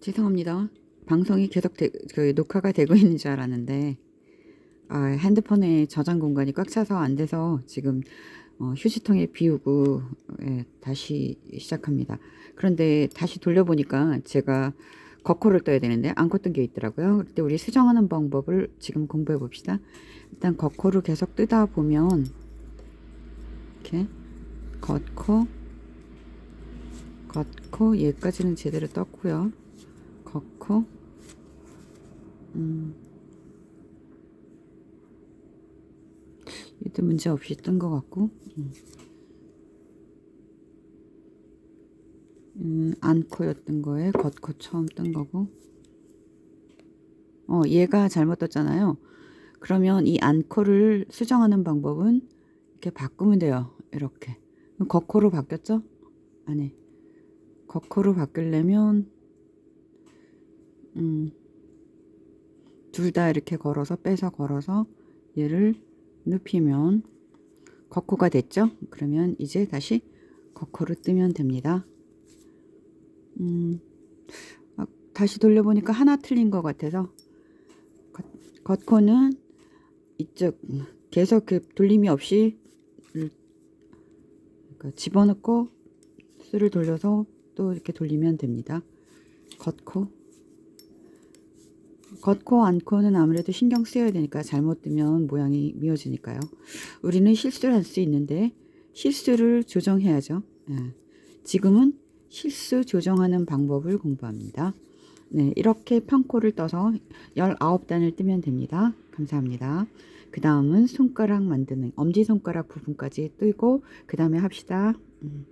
죄송합니다. 방송이 계속 되, 그 녹화가 되고 있는 줄 알았는데 아, 핸드폰에 저장 공간이 꽉 차서 안 돼서 지금 어, 휴지통에 비우고 예, 다시 시작합니다. 그런데 다시 돌려보니까 제가 거코를 떠야 되는데 안고 뜬게 있더라고요. 그때 우리 수정하는 방법을 지금 공부해 봅시다. 일단 거코를 계속 뜨다 보면 이렇게 겉코 겉코 얘까지는 제대로 떴고요. 겉코 음 얘도 문제 없이 뜬 것 같고 음. 음, 안코였던 거에 겉코 처음 뜬 거고 어 얘가 잘못 떴잖아요. 그러면 이 안코를 수정하는 방법은 이렇게 바꾸면 돼요. 이렇게 겉코로 바뀌었죠? 아니 겉코로 바꾸려면 음, 둘 다 이렇게 걸어서 빼서 걸어서 얘를 눕히면 겉코가 됐죠? 그러면 이제 다시 겉코를 뜨면 됩니다. 음, 아, 다시 돌려보니까 하나 틀린 것 같아서 겉, 겉코는 이쪽 계속 그 돌림이 없이 을- 그러니까 집어넣고 수를 돌려서 또 이렇게 돌리면 됩니다. 겉코 겉코 안코는 아무래도 신경 쓰여야 되니까 잘못 뜨면 모양이 미어지니까요. 우리는 실수를 할 수 있는데 실수를 조정해야죠. 예. 지금은 실수 조정하는 방법을 공부합니다. 네, 이렇게 평코를 떠서 19단을 뜨면 됩니다. 감사합니다. 그 다음은 손가락 만드는 엄지손가락 부분까지 뜨고 그 다음에 합시다. 음.